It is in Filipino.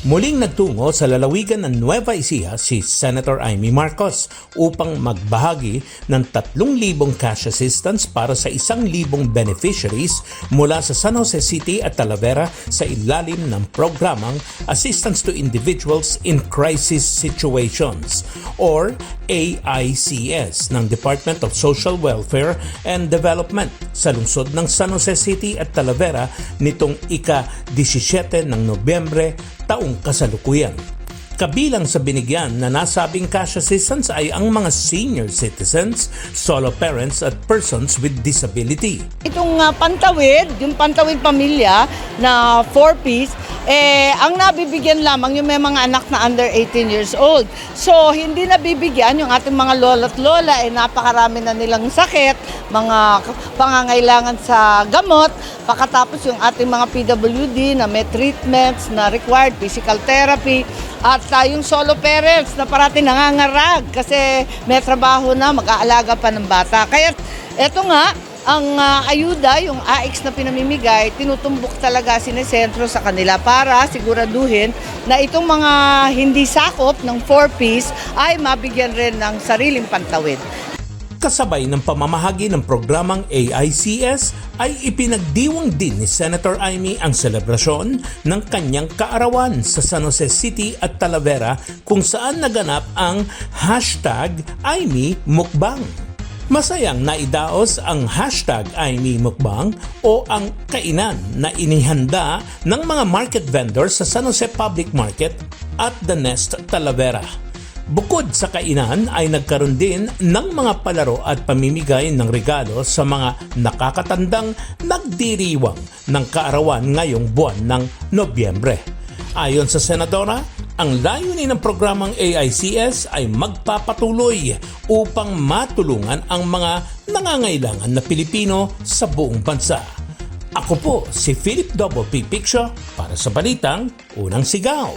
Muling nagtungo sa lalawigan ng Nueva Ecija si Senator Amy Marcos upang magbahagi ng 3,000 cash assistance para sa 1,000 beneficiaries mula sa San Jose City at Talavera sa ilalim ng programang Assistance to Individuals in Crisis Situations or AICS ng Department of Social Welfare and Development sa lungsod ng San Jose City at Talavera nitong ika-17 ng Nobyembre taong kasalukuyan. Kabilang sa binigyan na nasabing cash assistance ay ang mga senior citizens, solo parents at persons with disability. Itong ah, pantawid, yung pantawid pamilya na 4-piece, eh, ang nabibigyan lamang yung may mga anak na under 18 years old. So, hindi nabibigyan yung ating mga lola't lola, eh, napakarami na nilang sakit, mga pangangailangan sa gamot, pakatapos yung ating mga PWD na may treatments na required, physical therapy, at ah, yung solo parents na parati nangangarag kasi may trabaho na, mag-aalaga pa ng bata. Kaya eto nga, ang ah, ayuda, yung AX na pinamimigay, tinutumbok talaga sinesentro sa kanila para siguraduhin na itong mga hindi sakop ng 4-piece ay mabigyan rin ng sariling pantawid. Kasabay ng pamamahagi ng programang AICS ay ipinagdiwang din ni Senator Amy ang selebrasyon ng kanyang kaarawan sa San Jose City at Talavera kung saan naganap ang hashtag Amy Mukbang. Masayang naidaos ang hashtag Aimee Mukbang o ang kainan na inihanda ng mga market vendors sa San Jose Public Market at The Nest Talavera. Bukod sa kainan ay nagkaroon din ng mga palaro at pamimigay ng regalo sa mga nakakatandang nagdiriwang ng kaarawan ngayong buwan ng Nobyembre. Ayon sa Senadora, ang layunin ng programang AICS ay magpapatuloy upang matulungan ang mga nangangailangan na Pilipino sa buong bansa. Ako po si Philip Double P. Picture para sa Balitang Unang Sigaw.